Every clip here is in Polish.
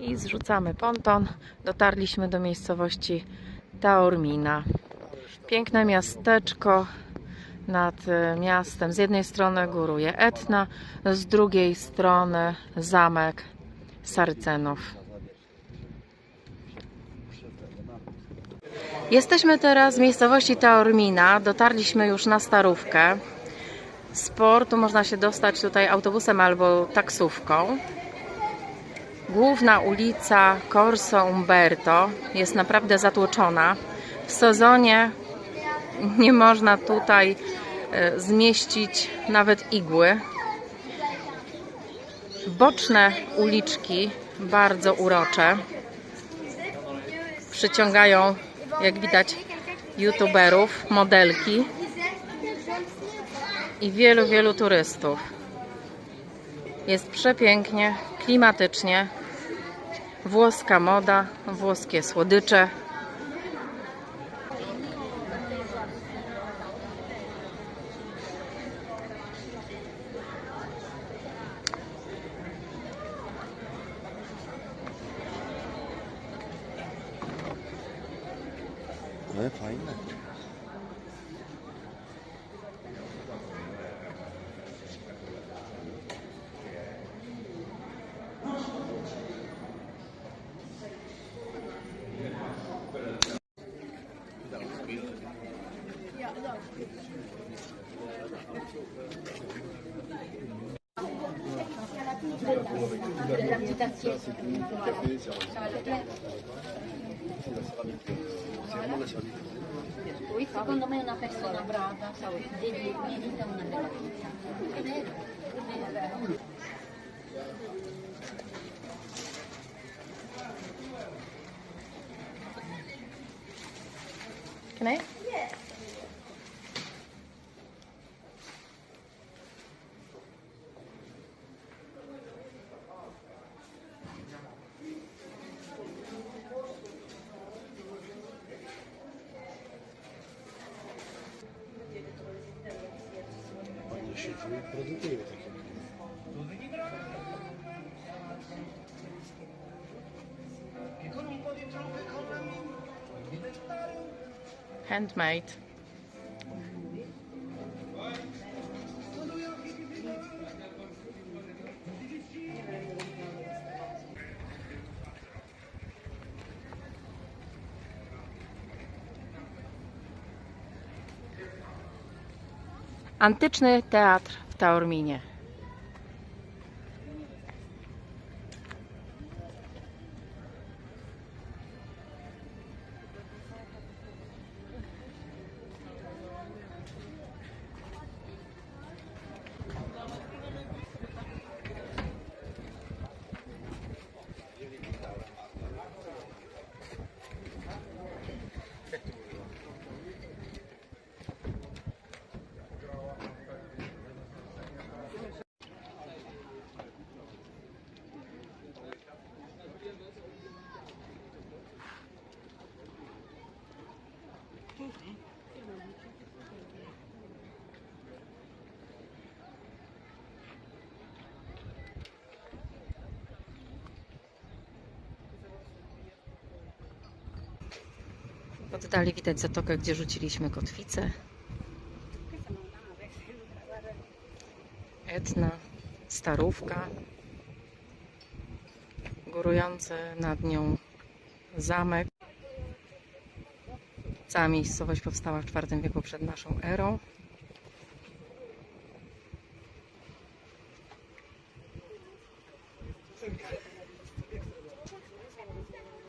I zrzucamy ponton. Dotarliśmy do miejscowości Taormina. Piękne miasteczko nad e, miastem. Z jednej strony góruje Etna, z drugiej strony zamek Sarcenów. Jesteśmy teraz w miejscowości Taormina. Dotarliśmy już na Starówkę. Z portu można się dostać tutaj autobusem albo taksówką. Główna ulica Corso Umberto jest naprawdę zatłoczona. W sezonie nie można tutaj e, zmieścić nawet igły. Boczne uliczki bardzo urocze. Przyciągają, jak widać, youtuberów, modelki i wielu, wielu turystów. Jest przepięknie, klimatycznie. Włoska moda, włoskie słodycze. Ale fajne. Lui secondo me è una persona brava, devi merita una bella pizza. È vero, è vero. Can I? кажу, і про дітей таке. Handmade. Antyczny teatr w Taorminie. W oddali widać zatokę, gdzie rzuciliśmy kotwicę. Etna, Starówka. Górujący nad nią zamek. Cała miejscowość powstała w IV wieku przed naszą erą.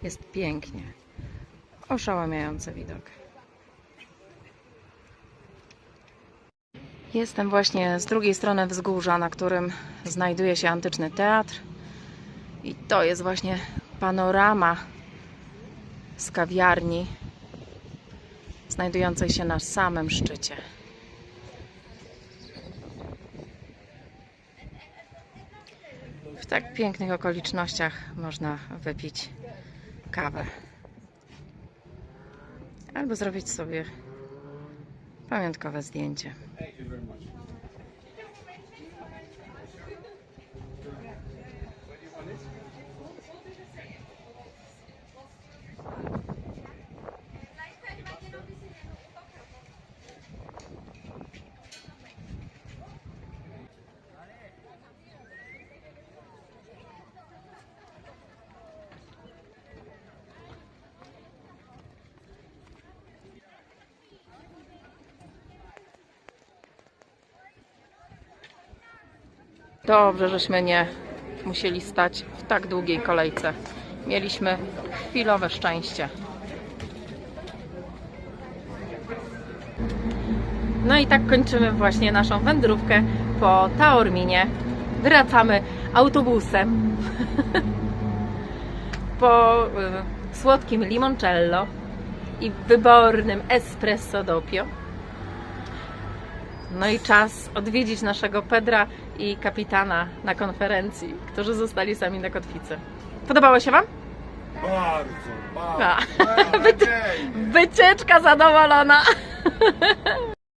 Jest pięknie. Oszałamiający widok. Jestem właśnie z drugiej strony wzgórza, na którym znajduje się antyczny teatr. I to jest właśnie panorama z kawiarni, znajdującej się na samym szczycie. W tak pięknych okolicznościach można wypić kawę albo zrobić sobie pamiątkowe zdjęcie. Dobrze, żeśmy nie musieli stać w tak długiej kolejce. Mieliśmy chwilowe szczęście. No i tak kończymy właśnie naszą wędrówkę po Taorminie. Wracamy autobusem po y, słodkim limoncello i wybornym espresso doppio. No i czas odwiedzić naszego Pedra i kapitana na konferencji, którzy zostali sami na kotwicy. Podobało się Wam? Bardzo, bardzo. Wycieczka zadowolona.